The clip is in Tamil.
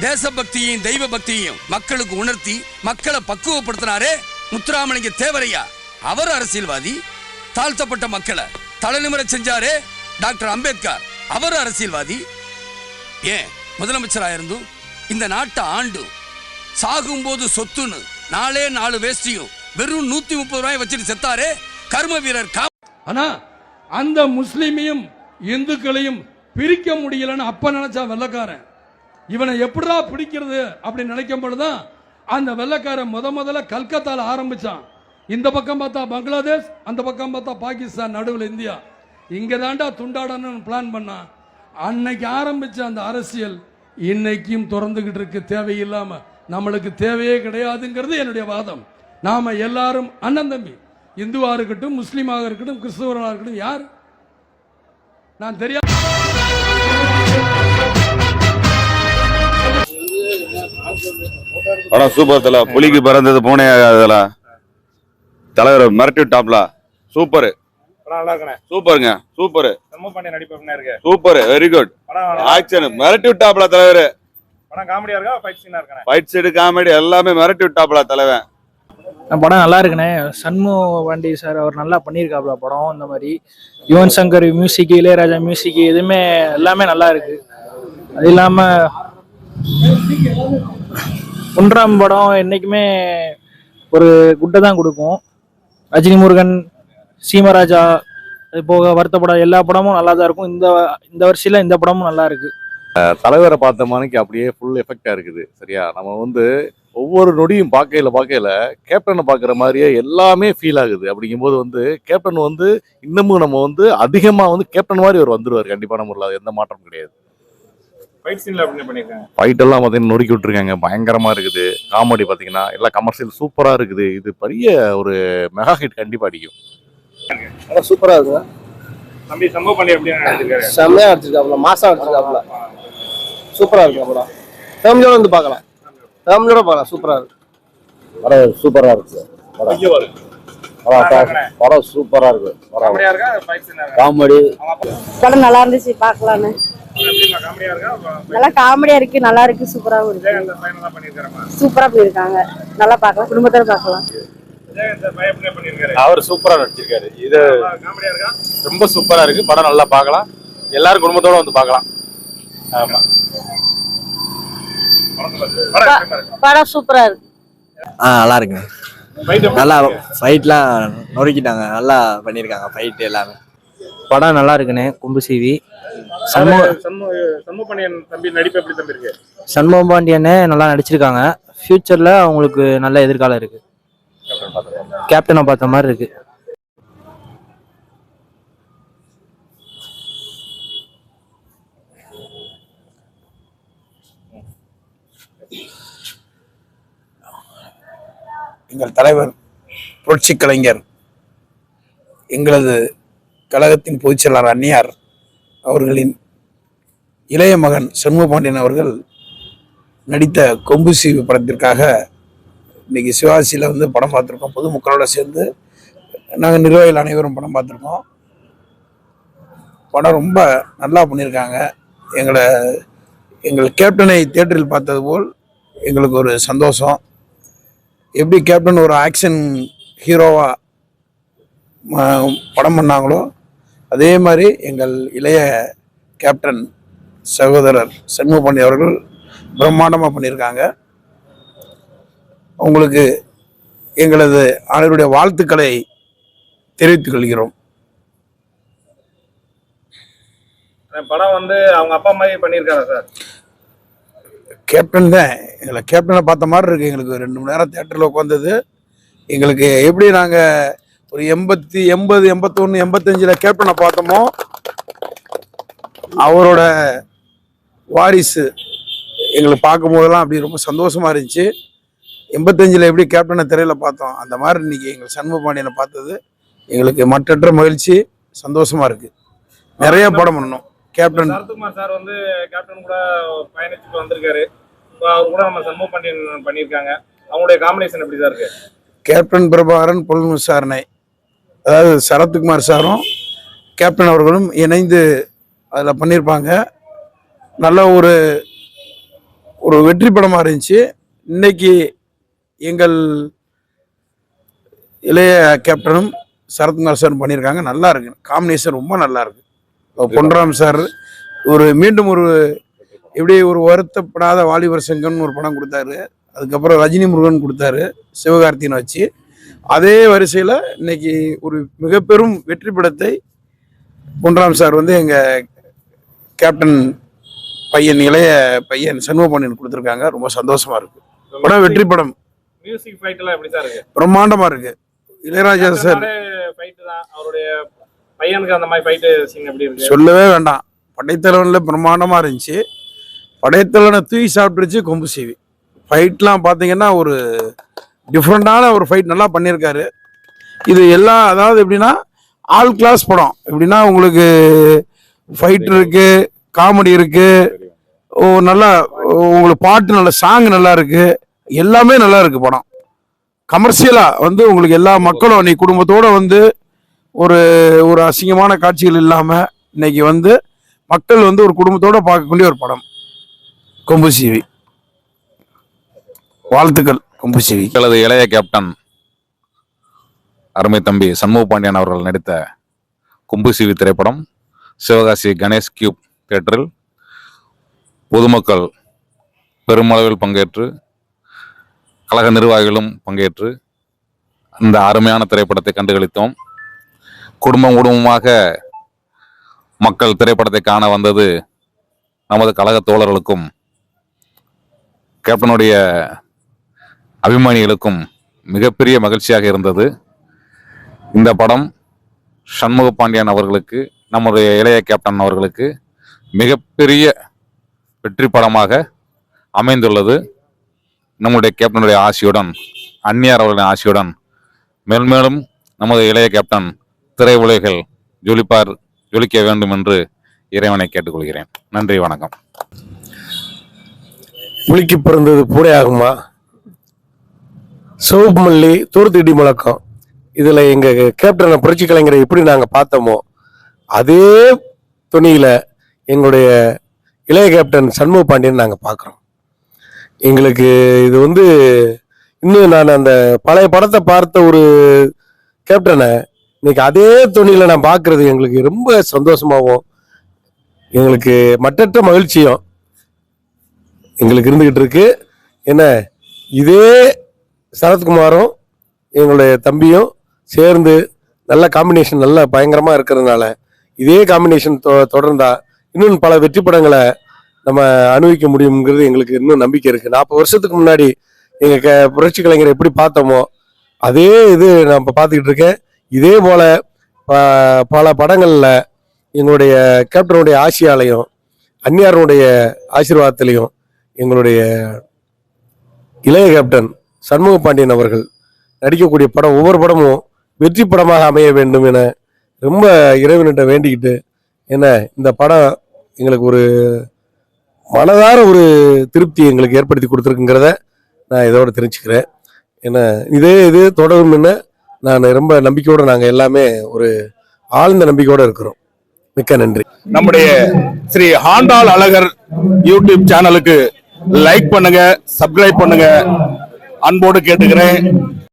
தேசபக்தியையும் தெய்வ பக்தியையும் மக்களுக்கு உணர்த்தி மக்களை பக்குவப்படுத்தினாரே முத்துராமலிங்க தேவரையா. அவர் அரசியல்வாதி தாழ்த்தப்பட்ட மக்களை தலைநிமிர செஞ்சாரே டாக்டர் அம்பேத்கர். அவர் அரசியல்வாதி. ஏன்? முதலமைச்சராக இருந்தும் இந்த நாட்டை ஆண்டு சாகும்போது சொத்துன்னு நாலே நாலு வேஷ்டியும் வெறும் நூத்தி முப்பது ரூபாய் வச்சுட்டு செத்தாரே கர்ம வீரர் ஆனா அந்த முஸ்லிமையும் இந்துக்களையும் பிரிக்க முடியலன்னு அப்ப நினைச்சா வெள்ளக்காரன். இவனை எப்படிடா பிடிக்கிறது அப்படின்னு நினைக்கும் பொழுதுதான் அந்த வெள்ளக்காரன் முத முதல்ல கல்கத்தால ஆரம்பிச்சான். இந்த பக்கம் பார்த்தா பங்களாதேஷ் அந்த பக்கம் பார்த்தா பாகிஸ்தான் நடுவில் இந்தியா. இங்க தாண்டா துண்டாடணும்னு பிளான் பண்ணான். அன்னைக்கு ஆரம்பிச்ச அந்த அரசியல் இன்னைக்கும் திறந்துகிட்டு இருக்கு. தேவையில்லாம நம்மளுக்கு தேவையே கிடையாதுங்கிறது என்னுடைய வாதம். நாம எல்லாரும் அண்ணன் தம்பி இந்துவா இருக்கட்டும் முஸ்லீமாக இருக்கட்டும் கிறிஸ்தவர்களாக இருக்கட்டும் யார்? நான் தெரியாது படம் சூப்பர் தல. புலிக்கு பிறந்தது பூனை ஆகாதுல தலைவர் மிரட்டி டாப்ல சூப்பர் படம் நல்லா இருக்கண்ணே சூப்பருங்க super super very good action மிரட்டி டாப்ல தலைவர்? ஃபைட் சீனா இருக்கண்ணே ஃபைட் சைடு காமெடி எல்லாமே மிரட்டி டாப்ல தலைவன். படம் நல்லா இருக்குண்ணே சண்மு வண்டி சார் அவர் நல்லா பண்ணியிருக்காப்ல படம் இந்த மாதிரி. யுவன் சங்கர் மியூசிக் இளையராஜா மியூசிக் எதுவுமே எல்லாமே நல்லா இருக்கு. அது இல்லாம ஒன்றாம் படம் என்னைக்குமே ஒரு குட்டை தான் கொடுக்கும். ரஜினி முருகன் சீமராஜா அது போக வருத்த படம் எல்லா படமும் நல்லா தான் இருக்கும். இந்த இந்த வரிசையில் இந்த படமும் நல்லா இருக்கு. தலைவரை பார்த்த மாதிரிக்கு அப்படியே ஃபுல் எஃபெக்டாக இருக்குது. சரியா? நம்ம வந்து ஒவ்வொரு நொடியும் பார்க்கையில் பார்க்கையில் கேப்டனை பார்க்குற மாதிரியே எல்லாமே ஃபீல் ஆகுது. அப்படிங்கும்போது வந்து கேப்டன் வந்து இன்னமும் நம்ம வந்து அதிகமாக வந்து கேப்டன் மாதிரி அவர் வந்துருவார். கண்டிப்பாக நம்ம எந்த மாற்றமும் கிடையாது. ஃபைட் சீன்ல எப்படி பண்ணிருக்காங்க. ஃபைட் எல்லாம் பார்த்தீங்கன்னா நொறுக்கி விட்டுருக்காங்க. பயங்கரமா இருக்குது. காமெடி பார்த்தீங்கன்னா எல்லாம் கமர்ஷியல் சூப்பரா இருக்குது. இது பெரிய ஒரு மெகா ஹிட் கண்டிப்பா அடிக்கும். சூப்பரா இருக்கு. தம்பி செம்ம பண்ணி எப்படி நடிச்சிருக்காரு செம்மையா அடிச்சிருக்காப்ல மாசா அடிச்சிருக்காப்ல சூப்பரா இருக்கு படம். ஃபேமிலியோட வந்து பார்க்கலாம். ஃபேமிலியோட பார்க்கலாம். சூப்பரா இருக்கு. படம் சூப்பரா இருக்கு. இருக்கண்ணே. படம் சூப்பரா இருக்கு. காமெடி. படம் நல்லா இருந்துச்சு இருக்கா? நல்லா காமெடியா இருக்கு நல்லா இருக்கு சூப்பராகவும் இருக்கு. சூப்பரா போயிருக்காங்க நல்லா பார்க்கலாம் குடும்பத்தோட பண்ணிருக்காரு அவர் சூப்பரா நடிச்சிருக்காரு. இது ரொம்ப சூப்பரா இருக்கு. படம் நல்லா பார்க்கலாம். எல்லாரும் குடும்பத்தோட வந்து பார்க்கலாம். ஆமா. படம் சூப்பரா இருக்கு. ஆ நல்லா இருக்குங்க. நல்லா ஃபைட்லாம் நொறுக்கிட்டாங்க. நல்லா பண்ணியிருக்காங்க ஃபைட் எல்லாமே. படம் நல்லா இருக்குண்ணே. கும்பு இருக்கு? சண்முகம் பாண்டியனே நல்லா நடிச்சிருக்காங்க. ஃபியூச்சர்ல அவங்களுக்கு நல்ல எதிர்காலம் இருக்கு. கேப்டனை பார்த்த மாதிரி இருக்கு. எங்கள் தலைவர் புரட்சி கலைஞர் எங்களது கழகத்தின் பொதுச் செயலாளர் அவர்களின் இளைய மகன் சண்முகபாண்டியன் அவர்கள் நடித்த கொம்பு சீவு படத்திற்காக இன்றைக்கி சிவாசியில் வந்து படம் பார்த்துருக்கோம். பொதுமக்களோட சேர்ந்து நாங்கள் நிர்வாகிகள் அனைவரும் படம் பார்த்துருக்கோம். படம் ரொம்ப நல்லா பண்ணியிருக்காங்க. எங்களை எங்கள் கேப்டனை தேட்டரில் பார்த்தது போல் எங்களுக்கு ஒரு சந்தோஷம். எப்படி கேப்டன் ஒரு ஆக்ஷன் ஹீரோவாக படம் பண்ணாங்களோ அதே மாதிரி எங்கள் இளைய கேப்டன் சகோதரர் சண்முகபாண்டி அவர்கள் பிரம்மாண்டமாக பண்ணியிருக்காங்க. உங்களுக்கு எங்களது அனைவருடைய வாழ்த்துக்களை தெரிவித்துக் கொள்கிறோம். படம் வந்து அவங்க அப்பா மாதிரி பண்ணியிருக்காங்க சார்? கேப்டன் தான். எங்களை கேப்டனை பார்த்த மாதிரி இருக்குது எங்களுக்கு. ரெண்டு மணி நேரம் தேட்டரில் உட்காந்தது எங்களுக்கு எப்படி நாங்கள் ஒரு எண்பத்தி எண்பது எண்பத்தொன்று எண்பத்தஞ்சில் கேப்டனை பார்த்தோமோ அவரோட வாரிசு எங்களுக்கு பார்க்கும்போதெல்லாம் அப்படி ரொம்ப சந்தோஷமாக இருந்துச்சு. எண்பத்தஞ்சில் எப்படி கேப்டனை திரையில் பார்த்தோம் அந்த மாதிரி இன்னைக்கு எங்கள் சண்முக பாண்டியனை பார்த்தது எங்களுக்கு மற்றற்ற மகிழ்ச்சி சந்தோஷமாக இருக்குது நிறைய படம் பண்ணணும். கேப்டன். சரத்குமார் சார் வந்து கேப்டன் கூட பயணிச்சுட்டு வந்திருக்காரு. அவர் கூட நம்ம சண்முக பாண்டியன் பண்ணியிருக்காங்க. அவங்களுடைய காம்பினேஷன் எப்படி சார் இருக்கு? கேப்டன் பிரபாகரன் பொருள் விசாரணை. அதாவது சரத்குமார் சாரும் கேப்டன் அவர்களும் இணைந்து அதில் பண்ணியிருப்பாங்க. நல்ல ஒரு ஒரு வெற்றி படமாக இருந்துச்சு. இன்னைக்கு எங்கள் இளைய கேப்டனும் சரத்குமார் சார் பண்ணியிருக்காங்க. நல்லா இருக்கு. காம்பினேஷன் ரொம்ப நல்லா இருக்கு. பொன்ராம் சார் ஒரு மீண்டும் ஒரு எப்படி ஒரு வருத்தப்படாத வாலிபர் சங்கம்னு ஒரு படம் கொடுத்தாரு. அதுக்கப்புறம் ரஜினி முருகன் கொடுத்தாரு சிவகார்த்தியனை வச்சு. அதே வரிசையில் இன்னைக்கு ஒரு மிக பெரும் வெற்றி படத்தை பொன்ராம் சார் வந்து எங்கள் கேப்டன் பையன் இளைய பையன் சண்முகபாண்டியன் கொடுத்துருக்காங்க. ரொம்ப சந்தோஷமா இருக்கு. படம் வெற்றி படம். மியூசிக் ஃபைட் எல்லாம் எப்படி சார் இருக்கு? பிரம்மாண்டமா இருக்கு. இளையராஜா சார் தான். அவருடைய பையனுக்கு அந்த மாதிரி ஃபைட்டு சீன் எப்படி இருக்கு? சொல்லவே வேண்டாம். படைத்தலைவனில் பிரம்மாண்டமாக இருந்துச்சு. படைத்தலைவனை தூய் சாப்பிட்டுருச்சு கொம்பு சீவி. ஃபைட்லாம் பார்த்தீங்கன்னா ஒரு டிஃப்ரெண்ட்டான ஒரு ஃபைட் நல்லா பண்ணியிருக்காரு. இது எல்லாம் அதாவது எப்படின்னா ஆல் கிளாஸ் படம். எப்படின்னா உங்களுக்கு ஃபைட் இருக்கு காமெடி இருக்கு ஓ நல்லா உங்களுக்கு பாட்டு நல்ல சாங் நல்லா இருக்கு. எல்லாமே நல்லா இருக்கு படம். கமர்ஷியலாக வந்து உங்களுக்கு எல்லா மக்களும் நீ குடும்பத்தோட வந்து ஒரு ஒரு அசிங்கமான காட்சிகள் இல்லாமல் இன்னைக்கு வந்து மக்கள் வந்து ஒரு குடும்பத்தோடு பார்க்கக்கூடிய ஒரு படம். கொம்பு சீவி. வாழ்த்துக்கள் கொம்பு சீவி. எனது இளைய கேப்டன் அருமை தம்பி சண்முக பாண்டியன் அவர்கள் நடித்த கொம்பு சிவி திரைப்படம் சிவகாசி கணேஷ் கியூப் தியேட்டரில் பொதுமக்கள் பெருமளவில் பங்கேற்று கழக நிர்வாகிகளும் பங்கேற்று இந்த அருமையான திரைப்படத்தை கண்டுகளித்தோம். குடும்பம் குடும்பமாக மக்கள் திரைப்படத்தை காண வந்தது நமது கழக தோழர்களுக்கும் கேப்டனுடைய அபிமானிகளுக்கும் மிகப்பெரிய மகிழ்ச்சியாக இருந்தது. இந்த படம் சண்முக பாண்டியன் அவர்களுக்கு நம்முடைய இளைய கேப்டன் அவர்களுக்கு மிகப்பெரிய வெற்றி படமாக அமைந்துள்ளது. நம்முடைய கேப்டனுடைய ஆசியுடன் அந்நியார் அவர்களின் ஆசியுடன் மேல்மேலும் நமது இளைய கேப்டன் திரை உலகில் ஜொலிப்பார் ஜொலிக்க வேண்டும் என்று இறைவனை கேட்டுக்கொள்கிறேன். நன்றி வணக்கம். புளிக்கு பிறந்தது பூனை ஆகுமா சிவப்பு மல்லி தூர்த்திடி முழக்கம். இதில் எங்கள் கேப்டனை புரட்சி கலைஞரை எப்படி நாங்கள் பார்த்தோமோ அதே துணியில் எங்களுடைய இளைய கேப்டன் சண்முக பாண்டியன் நாங்கள் பார்க்குறோம். எங்களுக்கு இது வந்து இன்னும் நான் அந்த பழைய படத்தை பார்த்த ஒரு கேப்டனை இன்னைக்கு அதே துணியில நான் பார்க்கிறது எங்களுக்கு ரொம்ப சந்தோஷமாகவும் எங்களுக்கு மற்றற்ற மகிழ்ச்சியும் எங்களுக்கு இருந்துகிட்டு இருக்கு. என்ன இதே சரத்குமாரும் எங்களுடைய தம்பியும் சேர்ந்து நல்ல காம்பினேஷன் நல்ல பயங்கரமா இருக்கிறதுனால இதே காம்பினேஷன் தொ தொடர்ந்தா இன்னும் பல வெற்றி படங்களை நம்ம அனுபவிக்க முடியுங்கிறது எங்களுக்கு இன்னும் நம்பிக்கை இருக்கு. நாற்பது வருஷத்துக்கு முன்னாடி எங்க க- புரட்சி கலைஞரை எப்படி பார்த்தோமோ அதே இது நான் பார்த்துக்கிட்டு இருக்கேன். இதே போல் ப- பல படங்களில் எங்களுடைய கேப்டனுடைய ஆசியாலையும் அந்நியாருடைய ஆசீர்வாதத்திலையும் எங்களுடைய இளைய கேப்டன் சண்முக பாண்டியன் அவர்கள் நடிக்கக்கூடிய படம் ஒவ்வொரு படமும் வெற்றி படமாக அமைய வேண்டும் என ரொம்ப இறைவனிட்ட வேண்டிக்கிட்டு என்ன இந்த படம் எங்களுக்கு ஒரு மனதார ஒரு திருப்தி எங்களுக்கு ஏற்படுத்தி கொடுத்துருக்குங்கிறத நான் இதோட தெரிஞ்சுக்கிறேன். ஏன்னா இதே இது தொடரும் என்ன நான் ரொம்ப நம்பிக்கையோட நாங்கள் எல்லாமே ஒரு ஆழ்ந்த நம்பிக்கையோட இருக்கிறோம். மிக்க நன்றி. நம்முடைய ஸ்ரீ ஹாண்டால் அழகர் யூடியூப் சேனலுக்கு லைக் பண்ணுங்க சப்ஸ்கிரைப் பண்ணுங்க. அன்போடு கேட்டுக்கிறேன்.